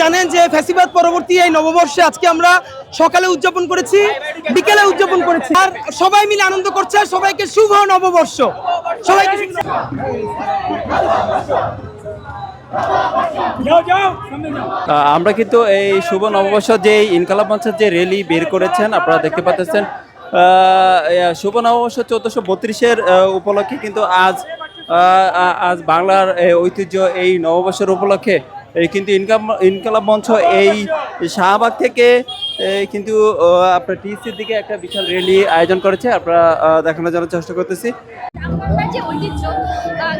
জানেন যে ফ্যাসিবাদ পরবর্তী এই নববর্ষে আজকে আমরা সকালে উদযাপন করেছি, বিকেলে উদযাপন করেছি। আর সবাই মিলে আনন্দ করছে সবাইকে শুভ নববর্ষ। সবাইকে আমরা কিন্তু এই শুভ নববর্ষ যে ইনকালাব মঞ্চের যে র্যালি বের করেছেন, আপনারা দেখতে পাচ্ছেন শুভ নববর্ষ চোদ্দশো বত্রিশের উপলক্ষে কিন্তু আজ আজ বাংলার ঐতিহ্য এই নববর্ষের উপলক্ষে কিন্তু ইনকাম, ইনকালাব মঞ্চ এই শাহবাগ থেকে কিন্তু আপনার টিসির দিকে একটা বিশাল র্যালি আয়োজন করেছে। আপনারা দেখানোর জন্য চেষ্টা করতেছি। যে ঐতিহ্য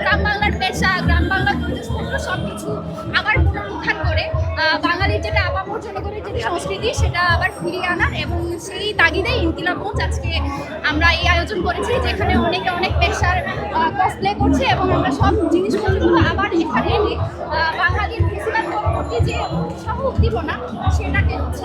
গ্রাম বাংলার পেশা গ্রাম বাংলার ঐতিহ্য সব কিছু আবার বাঙালির যেটা আপামর জনগণের যে সংস্কৃতি, সেটা আবার ফিরিয়ে আনার এবং সেই তাগিদে ইনকিলাব মঞ্চ আজকে আমরা এই আয়োজন করেছি, যেখানে অনেকে অনেক পেশার কসপ্লে করছে এবং আমরা সব জিনিসপত্রগুলো আবার এখানে এনে উৎসাহ উদ্দীপনা সেটাকে হচ্ছে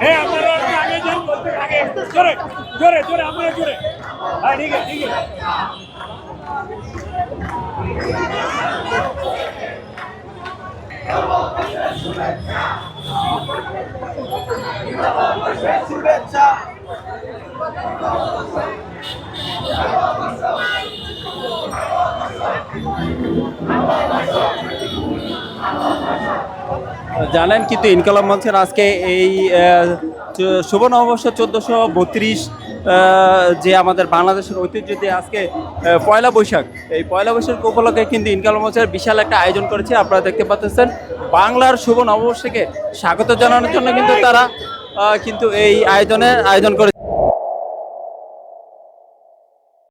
হ্যাঁ আপনারা আগে বলতে আগে জোরে জোরে জোরে, আপনারা জোরে। হ্যাঁ ঠিক আছে ঠিক আছে। জানেন কিন্তু ইনকালাম মঞ্চের আজকে এই শুভ নববর্ষ চোদ্দোশো বত্রিশ যে আমাদের বাংলাদেশের ঐতিহ্য যে আজকে পয়লা বৈশাখ, এই পয়লা বৈশাখ উপলক্ষে কিন্তু ইনকালাম মঞ্চের বিশাল একটা আয়োজন করেছে, আপনারা দেখতে পাচ্ছেন। বাংলার শুভ নববর্ষকে স্বাগত জানানোর জন্য কিন্তু তারা কিন্তু এই আয়োজনের আয়োজন করে